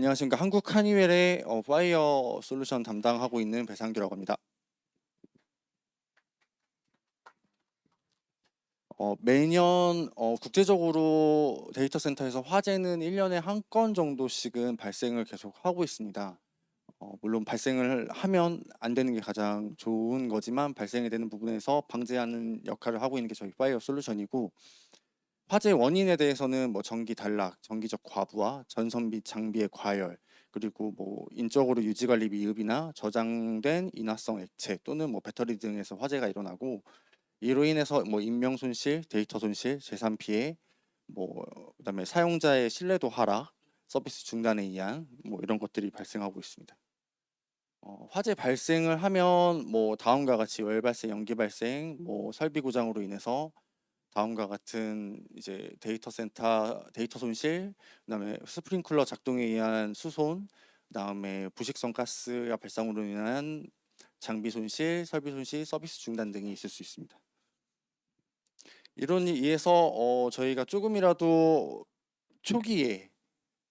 안녕하십니까. 한국 하니웰의 어, 파이어 솔루션 담당하고 있는 배상규라고 합니다. 어, 매년 어, 국제적으로 데이터 센터에서 화재는 1년에 한 건 정도씩은 발생을 계속 하고 있습니다. 어, 물론 발생을 하면 안 되는 게 가장 좋은 거지만 발생이 되는 부분에서 방지하는 역할을 하고 있는 게 저희 파이어 솔루션이고 화재 원인에 대해서는 뭐 전기 단락, 전기적 과부하, 전선비 장비의 과열, 그리고 뭐 인적으로 유지 관리 미흡이나 저장된 인화성 액체 또는 뭐 배터리 등에서 화재가 일어나고 이로 인해서 뭐 인명 손실, 데이터 손실, 재산 피해, 뭐 그다음에 사용자의 신뢰도 하락, 서비스 중단에 의한 뭐 이런 것들이 발생하고 있습니다. 어, 화재 발생을 하면 뭐 다음과 같이 열 발생, 연기 발생, 뭐 설비 고장으로 인해서 다음과 같은 이제 데이터 센터 데이터 손실, 그다음에 스프링클러 작동에 의한 수손, 그다음에 부식성 가스가 발생으로 인한 장비 손실, 설비 손실, 서비스 중단 등이 있을 수 있습니다. 이런 이에서 어, 저희가 조금이라도 초기에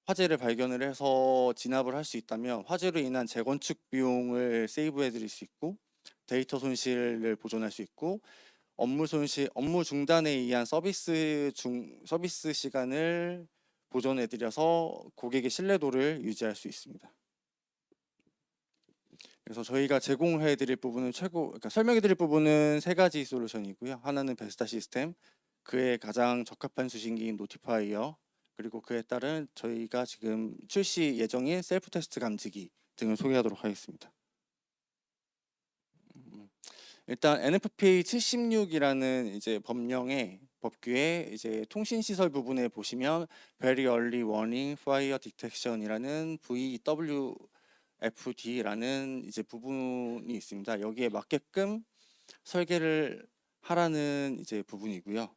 화재를 발견을 해서 진압을 할 수 있다면 화재로 인한 재건축 비용을 세이브해 드릴 수 있고 데이터 손실을 보존할 수 있고 업무 손실, 업무 중단에 의한 서비스 중 서비스 시간을 보존해 드려서 고객의 신뢰도를 유지할 수 있습니다. 그래서 저희가 제공해 드릴 부분은 최고 그러니까 설명해 드릴 부분은 세 가지 솔루션이고요. 하나는 베스타 시스템, 그에 가장 적합한 수신기인 노티파이어, 그리고 그에 따른 저희가 지금 출시 예정인 셀프 테스트 감지기 등을 소개하도록 하겠습니다. 음, 일단 NFPA 76이라는 이제 법령의 법규에 이제 통신 시설 부분에 보시면 Very Early Warning Fire Detection이라는 VWFD라는 이제 부분이 있습니다. 여기에 맞게끔 설계를 하라는 이제 부분이고요.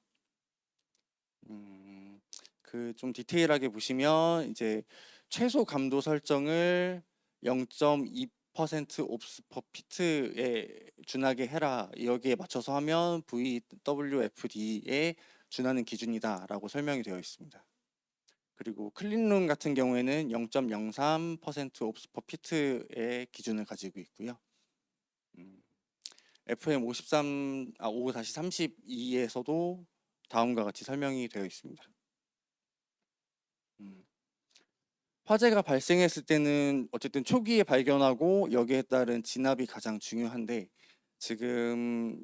음, 그 좀 디테일하게 보시면 이제 최소 감도 설정을 0.2% 옵스 퍼 피트에 준하게 해라. 여기에 맞춰서 하면 VWFD에 준하는 기준이다라고 설명이 되어 있습니다. 그리고 클린룸 같은 경우에는 0.03% 옵스 퍼 피트의 기준을 가지고 있고요. 음, FM 53 아 5-32에서도 다음과 같이 설명이 되어 있습니다. 음. 화재가 발생했을 때는 어쨌든 초기에 발견하고 여기에 따른 진압이 가장 중요한데 지금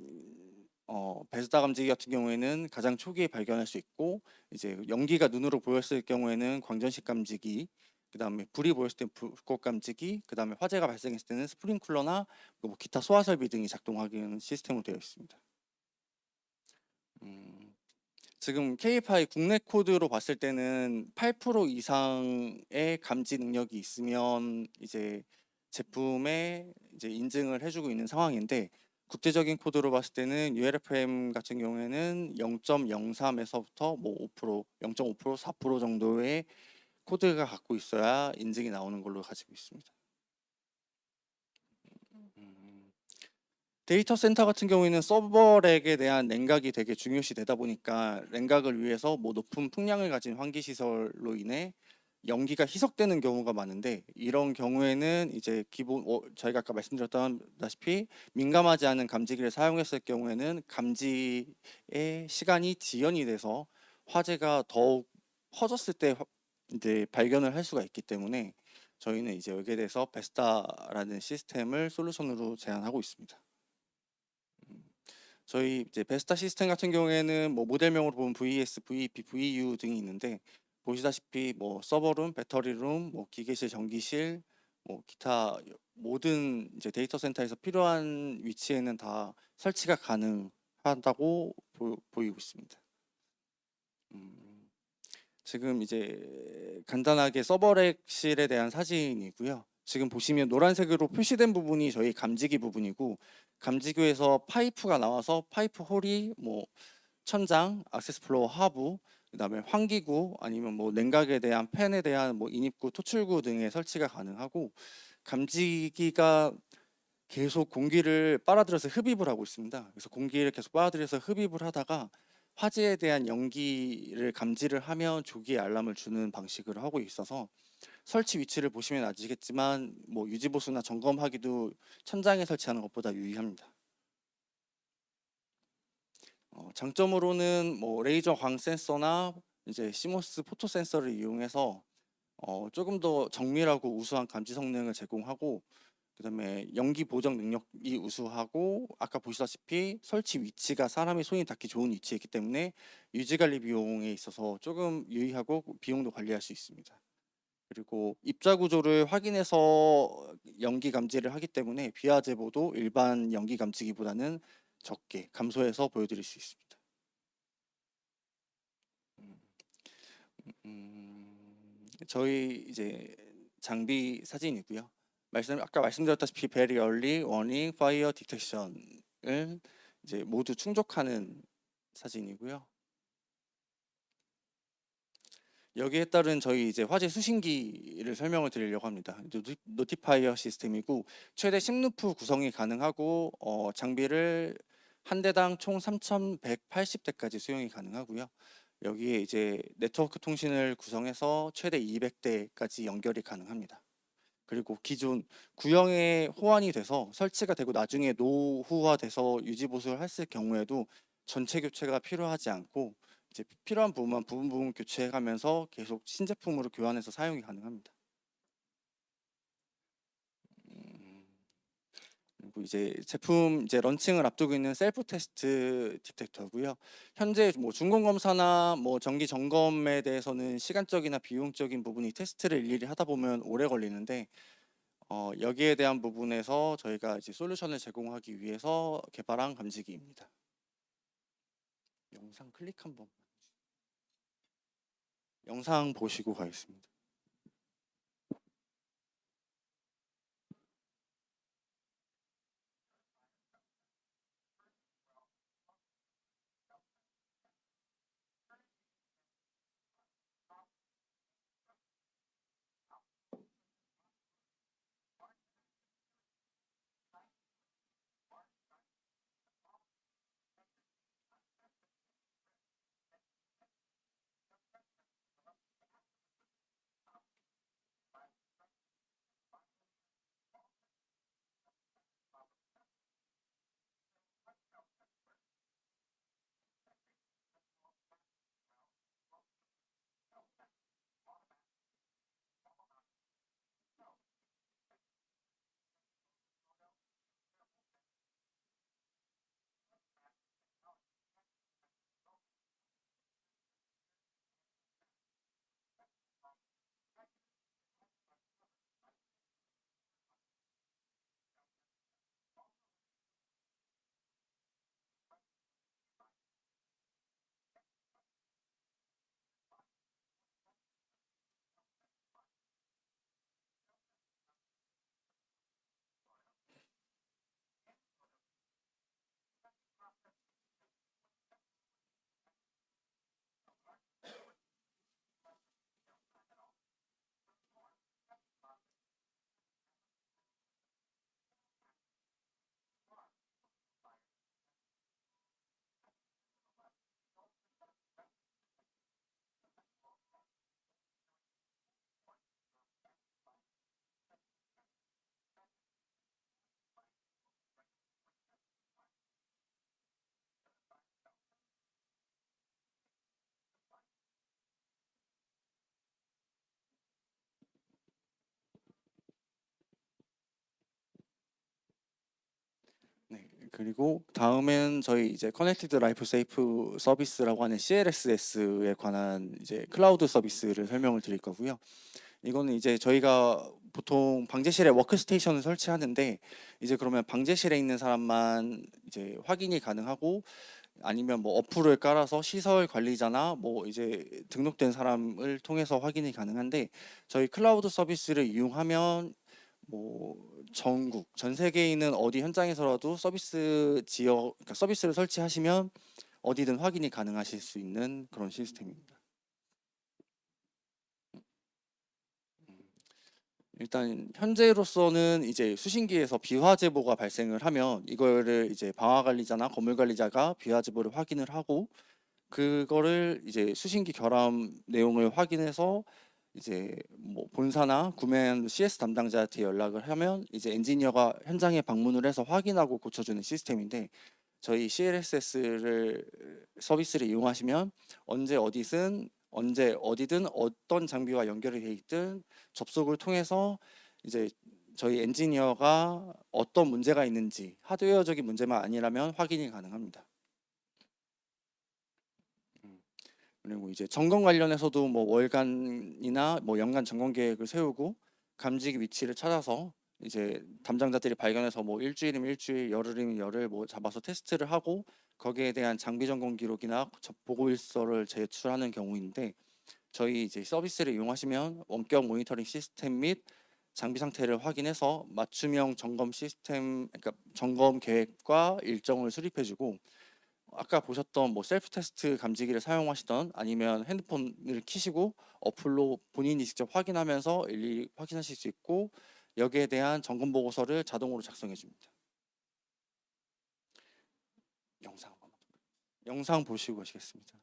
어, 베스다 감지기 같은 경우에는 가장 초기에 발견할 수 있고 이제 연기가 눈으로 보였을 경우에는 광전식 감지기 그다음에 불이 보였을 때 불꽃 감지기 그다음에 화재가 발생했을 때는 스프링클러나 뭐 기타 소화 설비 등이 작동하는 시스템으로 되어 있습니다. 음, 지금 KFI 국내 코드로 봤을 때는 8% 이상의 감지 능력이 있으면 이제 제품에 이제 인증을 해주고 있는 상황인데 국제적인 코드로 봤을 때는 ULFM 같은 경우에는 0.03에서부터 뭐 5%, 0.5%, 4% 정도의 코드가 갖고 있어야 인증이 나오는 걸로 가지고 있습니다. 데이터 센터 같은 경우에는 서버렉에 대한 냉각이 되게 중요시 되다 보니까 냉각을 위해서 뭐 높은 풍량을 가진 환기 시설로 인해 연기가 희석되는 경우가 많은데 이런 경우에는 이제 기본 어, 저희가 아까 말씀드렸다시피 민감하지 않은 감지기를 사용했을 경우에는 감지의 시간이 지연이 돼서 화재가 더욱 퍼졌을 때 화- 이제 발견을 할 수가 있기 때문에 저희는 이제 여기에 대해서 베스타라는 시스템을 솔루션으로 제안하고 있습니다. 음, 저희 이제 베스타 시스템 같은 경우에는 뭐 모델명으로 보면 VS, VP, VU 등이 있는데 보시다시피 뭐 서버룸, 배터리룸, 뭐 기계실, 전기실, 뭐 기타 모든 이제 데이터 센터에서 필요한 위치에는 다 설치가 가능하다고 보, 보이고 있습니다. 음, 지금 이제 간단하게 서버렉실에 대한 사진이고요. 지금 보시면 노란색으로 표시된 부분이 저희 감지기 부분이고 감지기에서 파이프가 나와서 파이프 홀이 뭐 천장, 액세스 플로어 하부, 그다음에 환기구 아니면 뭐 냉각에 대한 팬에 대한 뭐 인입구, 토출구 등의 설치가 가능하고 감지기가 계속 공기를 빨아들여서 흡입을 하고 있습니다. 그래서 공기를 계속 빨아들여서 흡입을 하다가 화재에 대한 연기를 감지를 하면 조기에 알람을 주는 방식으로 하고 있어서 설치 위치를 보시면 아시겠지만 뭐 유지 보수나 점검하기도 천장에 설치하는 것보다 유의합니다. 어, 장점으로는 뭐 레이저 광 센서나 이제 시모스 포토 센서를 이용해서 어, 조금 더 정밀하고 우수한 감지 성능을 제공하고 그다음에 연기 보정 능력이 우수하고 아까 보시다시피 설치 위치가 사람의 손이 닿기 좋은 위치에 있기 때문에 유지 관리 비용에 있어서 조금 유의하고 비용도 관리할 수 있습니다. 그리고 입자 구조를 확인해서 연기 감지를 하기 때문에 비하 제보도 일반 연기 감지기보다는 적게 감소해서 보여드릴 수 있습니다. 음, 음, 저희 이제 장비 사진이고요. 말씀 아까 말씀드렸다시피 very early warning fire detection을 이제 모두 충족하는 사진이고요. 여기에 따른 저희 이제 화재 수신기를 설명을 드리려고 합니다. 노티- 노티파이어 시스템이고 최대 10루프 구성이 가능하고 어, 장비를 한 대당 총 3,180대까지 수용이 가능하고요. 여기에 이제 네트워크 통신을 구성해서 최대 200대까지 연결이 가능합니다. 그리고 기존 구형에 호환이 돼서 설치가 되고 나중에 노후화돼서 유지 보수를 했을 경우에도 전체 교체가 필요하지 않고 이제 필요한 부분만 부분 부분 교체해가면서 계속 신제품으로 교환해서 사용이 가능합니다. 음, 그리고 이제 제품 이제 런칭을 앞두고 있는 셀프 테스트 디텍터고요. 현재 뭐 중공 검사나 뭐 정기 점검에 대해서는 시간적이나 비용적인 부분이 테스트를 일일이 하다 보면 오래 걸리는데 어, 여기에 대한 부분에서 저희가 이제 솔루션을 제공하기 위해서 개발한 감지기입니다. 영상 클릭 한 번 영상 보시고 가겠습니다. 그리고 다음엔 저희 이제 커넥티드 라이프 세이프 서비스라고 하는 CLSS에 관한 이제 클라우드 서비스를 설명을 드릴 거고요. 이거는 이제 저희가 보통 방제실에 워크스테이션을 설치하는데 이제 그러면 방제실에 있는 사람만 이제 확인이 가능하고 아니면 뭐 어플을 깔아서 시설 관리자나 뭐 이제 등록된 사람을 통해서 확인이 가능한데 저희 클라우드 서비스를 이용하면 뭐 전국 전 세계에 있는 어디 현장에서라도 서비스 지역 그러니까 서비스를 설치하시면 어디든 확인이 가능하실 수 있는 그런 시스템입니다. 일단 현재로서는 이제 수신기에서 비화 제보가 발생을 하면 이거를 이제 방화 관리자나 건물 관리자가 비화 제보를 확인을 하고 그거를 이제 수신기 결함 내용을 확인해서 이제 뭐 본사나 구매한 CS 담당자한테 연락을 하면 이제 엔지니어가 현장에 방문을 해서 확인하고 고쳐주는 시스템인데 저희 CLSS를 서비스를 이용하시면 언제 어디든 언제 어디든 어떤 장비와 연결이 돼 있든 접속을 통해서 이제 저희 엔지니어가 어떤 문제가 있는지 하드웨어적인 문제만 아니라면 확인이 가능합니다. 음, 그리고 이제 점검 관련해서도 뭐 월간이나 뭐 연간 점검 계획을 세우고 감지기 위치를 찾아서 이제 담당자들이 발견해서 뭐 일주일이면 일주일, 열흘이면 열흘 뭐 잡아서 테스트를 하고 거기에 대한 장비 점검 기록이나 저- 보고일서를 제출하는 경우인데 저희 이제 서비스를 이용하시면 원격 모니터링 시스템 및 장비 상태를 확인해서 맞춤형 점검 시스템, 그러니까 점검 계획과 일정을 수립해주고 아까 보셨던 뭐 셀프 테스트 감지기를 사용하시던 아니면 핸드폰을 키시고 어플로 본인이 직접 확인하면서 일일이 확인하실 수 있고 여기에 대한 점검 보고서를 자동으로 작성해 줍니다. 영상 영상 보시고 가시겠습니다.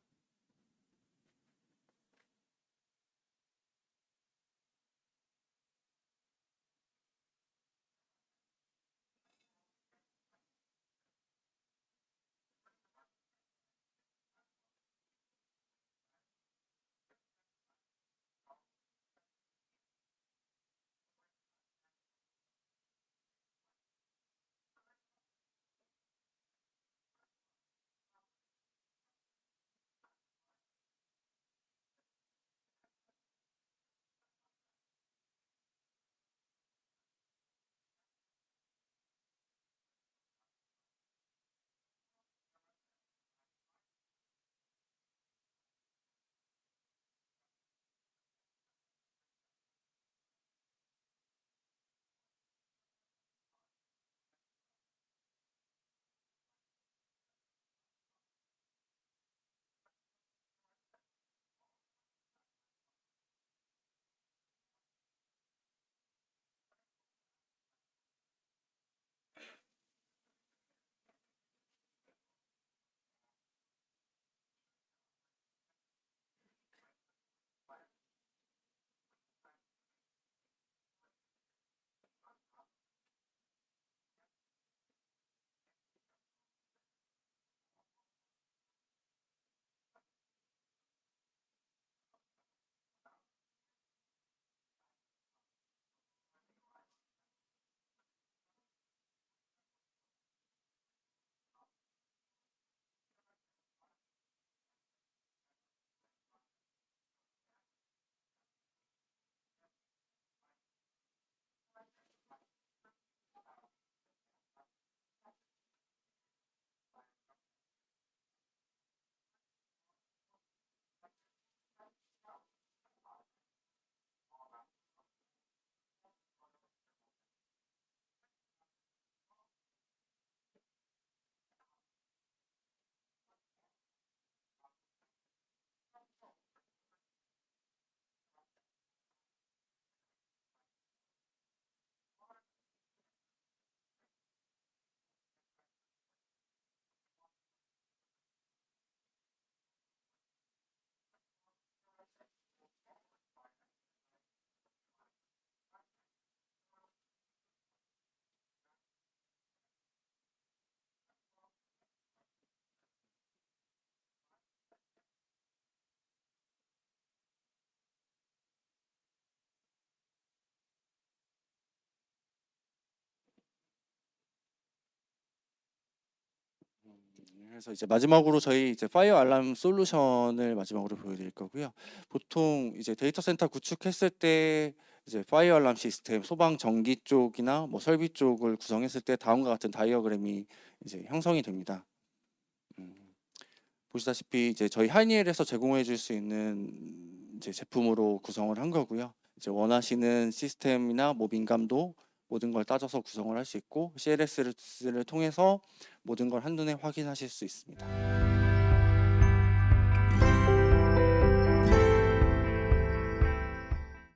그래서 이제 마지막으로 저희 이제 파이어 알람 솔루션을 마지막으로 보여드릴 거고요. 보통 이제 데이터 센터 구축했을 때 이제 파이어 알람 시스템 소방 전기 쪽이나 뭐 설비 쪽을 구성했을 때 다음과 같은 다이어그램이 이제 형성이 됩니다. 음, 보시다시피 이제 저희 하이니엘에서 제공해 줄 수 있는 이제 제품으로 구성을 한 거고요. 이제 원하시는 시스템이나 뭐 민감도 모든 걸 따져서 구성을 할 수 있고 CLS를 통해서 모든 걸 한눈에 확인하실 수 있습니다.